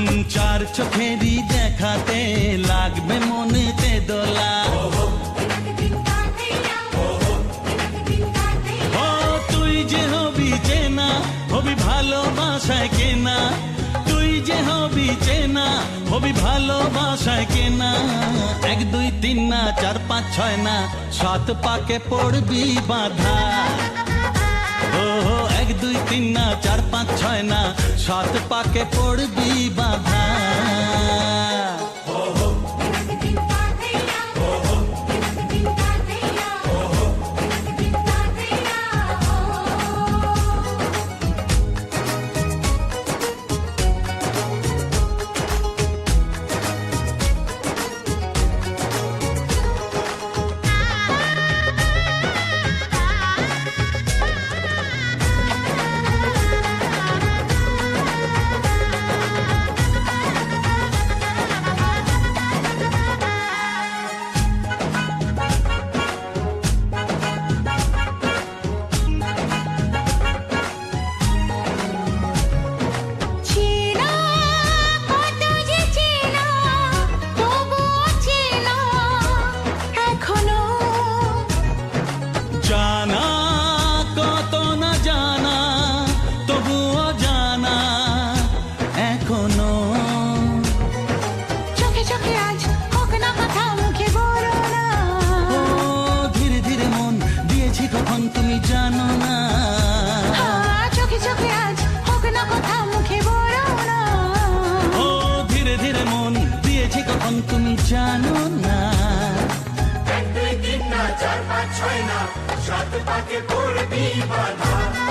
হুম, চার চোখেরই দেখাতে লাগবে মনেতে দোলা তুই যে হবি চেনা হবি ভালোবাসায় কেনা তুই যে হবি চেনা হবি ভালোবাসায় কেনা এক দুই তিন না চার পাঁচ ছয় না সাত পাকে পড়বি বাধা ও এক দুই তিন না চার পাঁচ ছয় না সাত পাকে পড়বি বাধা চেনা এখনও। চোখে চোখে আজ হোক না কথা মুখে বলো না। ও ধীরে ধীরে মন দিয়েছি কখন তুমি জানো না। চোখে চোখে আজ হোক না কথা মুখে বলো না। ও ধীরে ধীরে মন দিয়েছি কখন তুমি জানো না। এক দুই তিন না চার পাঁচ ছয় না সাত পাকে পড়বি বাধা।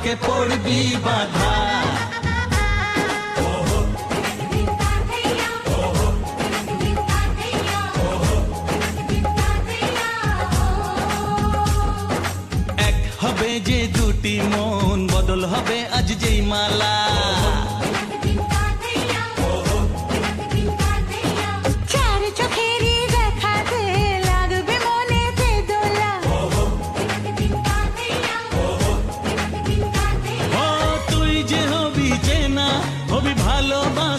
সাত পাকে পড়বি বাধা।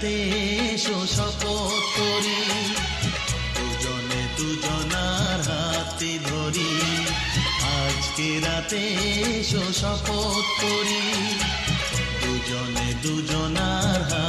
রাতে এসো শপথ করি দুজনে দুজনার হাতে ধরি। আজকে রাতে এসো শপথ করি। দুজনে দুজনার হাতে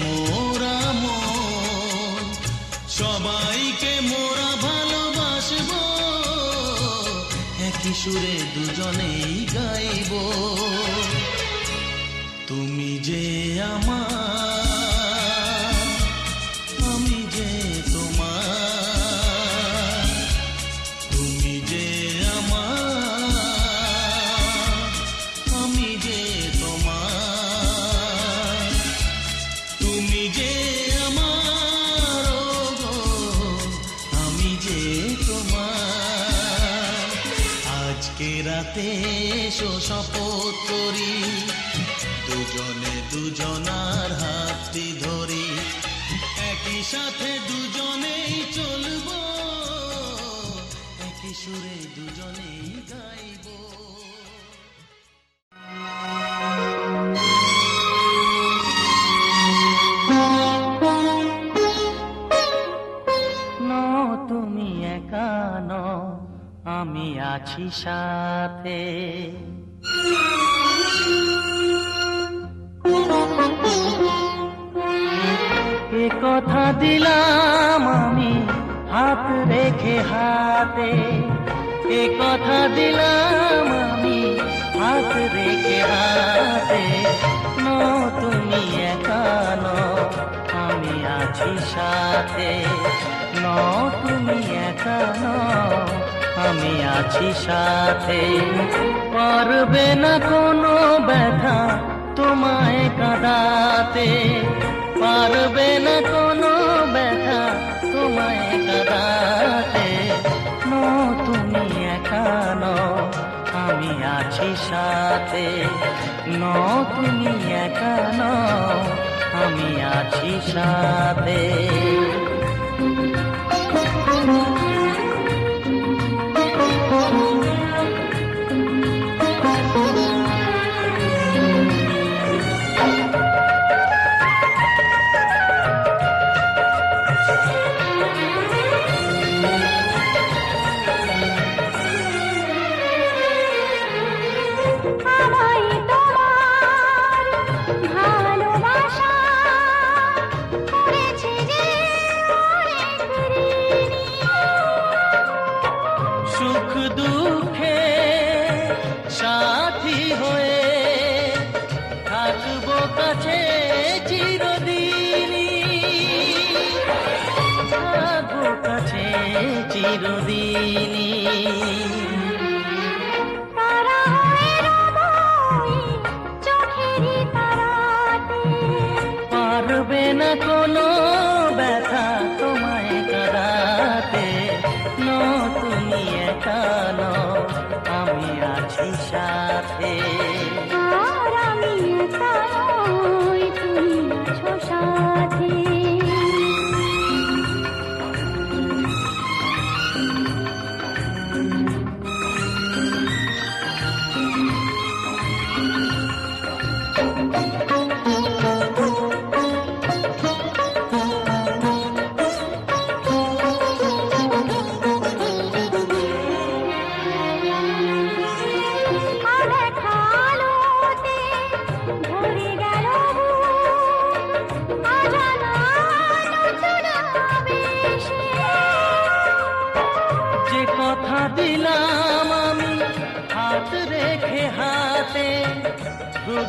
মোরা সবাইকে মোরা সুরে দুজনেই গাইব। তুমি যে আমার শপথ করি। দুজনে দুজনার হাতটি ধরি। একই সাথে দুজনেই আছি সাথে। এ কথা দিলাম আমি হাত রেখে হাতে। এ কথা দিলাম আমি হাত রেখে হাতে। ন তুমি একা ন আমি আছি সাথে। ন তুমি একা ন আমি আছি সাথে। পারবে না কোনো ব্যথা তোমায় কাঁদাতে। পারবে না কোনো ব্যথা তোমায় কাঁদাতে। ন, তুমি একা ন আমি আছি সাথে। ন, তুমি একা ন আমি আছি সাথে। না কোনো ব্যথা তোমায় কাঁদাতে। ন, তুমি একা আমি আছি সাথে। আর আমি তুমি সাথে।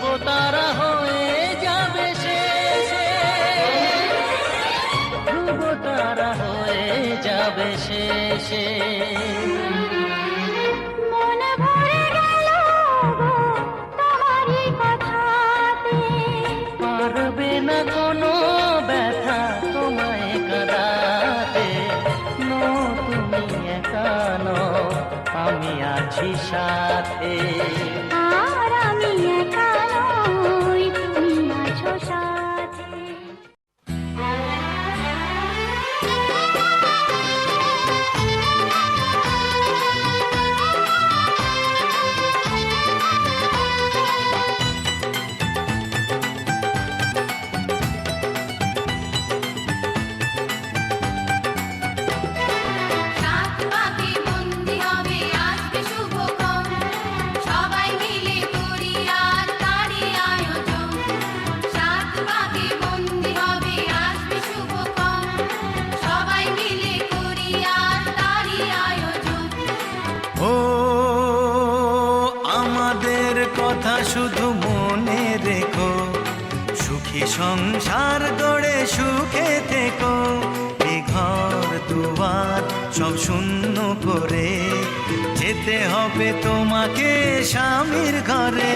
তারা হয়ে যাবে শেষে ধ্রুব তারা হয়ে যাবে শেষে কথাতে। পারবে না কোনো ব্যথা তোমায় কাদাতে। ন তুমি একা ন আমি আছি সাথে। সুখে থেকো এ ঘর দুয়ার সব শূন্য করে। যেতে হবে তোমাকে স্বামীর ঘরে।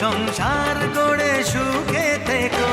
সংসার গড়ে সুখে থেকো।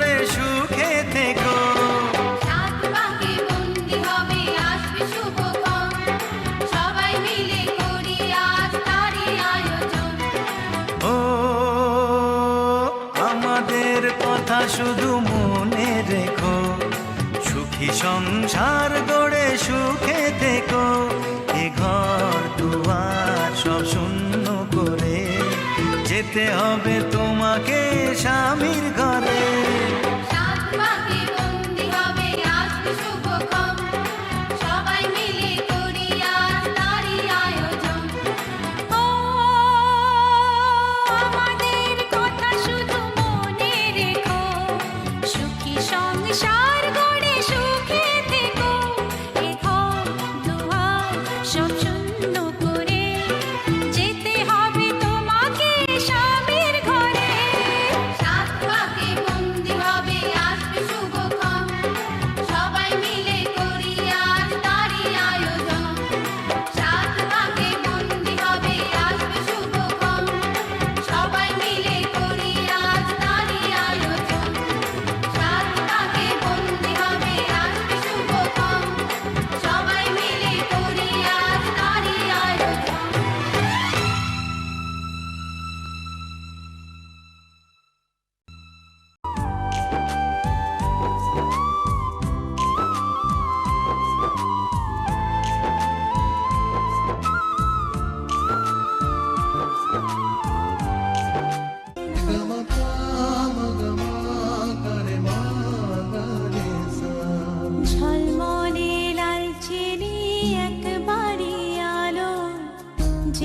ঘর গড়ে সুখে থেকো, এ ঘর, দুয়ার সব শূন্য করে। যেতে হবে তোমাকে স্বামীর ঘরে।